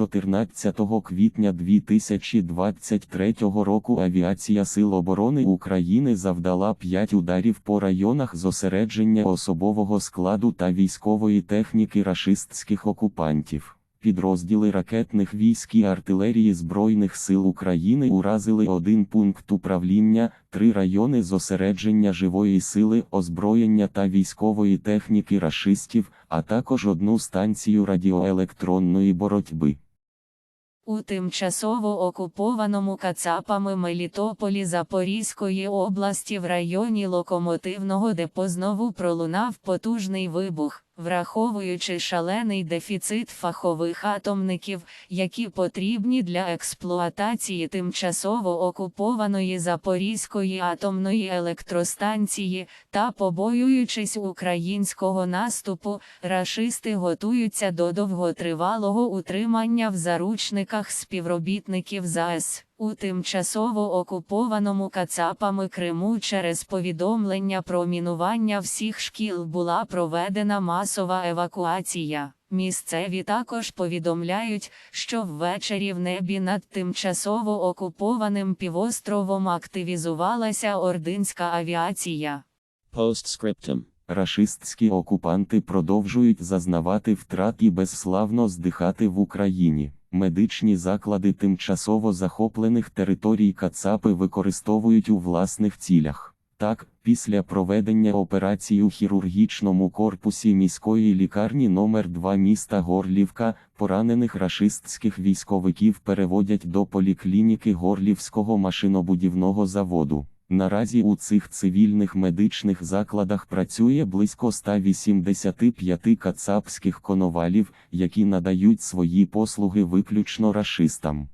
14 квітня 2023 року авіація Сил оборони України завдала 5 ударів по районах зосередження особового складу та військової техніки рашистських окупантів. Підрозділи ракетних військ і артилерії Збройних сил України уразили один пункт управління, три райони зосередження живої сили, озброєння та військової техніки рашистів, а також одну станцію радіоелектронної боротьби. У тимчасово окупованому Кацапами Мелітополі Запорізької області в районі локомотивного депо знову пролунав потужний вибух, враховуючи шалений дефіцит фахових атомників, які потрібні для експлуатації тимчасово окупованої Запорізької атомної електростанції, та побоюючись українського наступу, рашисти готуються до довготривалого утримання в заручниках співробітників ЗАЕС. У тимчасово окупованому Кацапами Криму через повідомлення про мінування всіх шкіл була проведена масова евакуація. Місцеві також повідомляють, що ввечері в небі над тимчасово окупованим півостровом активізувалася ординська авіація. Postscriptum. Рашистські окупанти продовжують зазнавати втрат і безславно здихати в Україні. Медичні заклади тимчасово захоплених територій Кацапи використовують у власних цілях. Так, після проведення операції у хірургічному корпусі міської лікарні номер 2 міста Горлівка, поранених рашистських військовиків переводять до поліклініки Горлівського машинобудівного заводу. Наразі у цих цивільних медичних закладах працює близько 185 кацапських коновалів, які надають свої послуги виключно рашистам.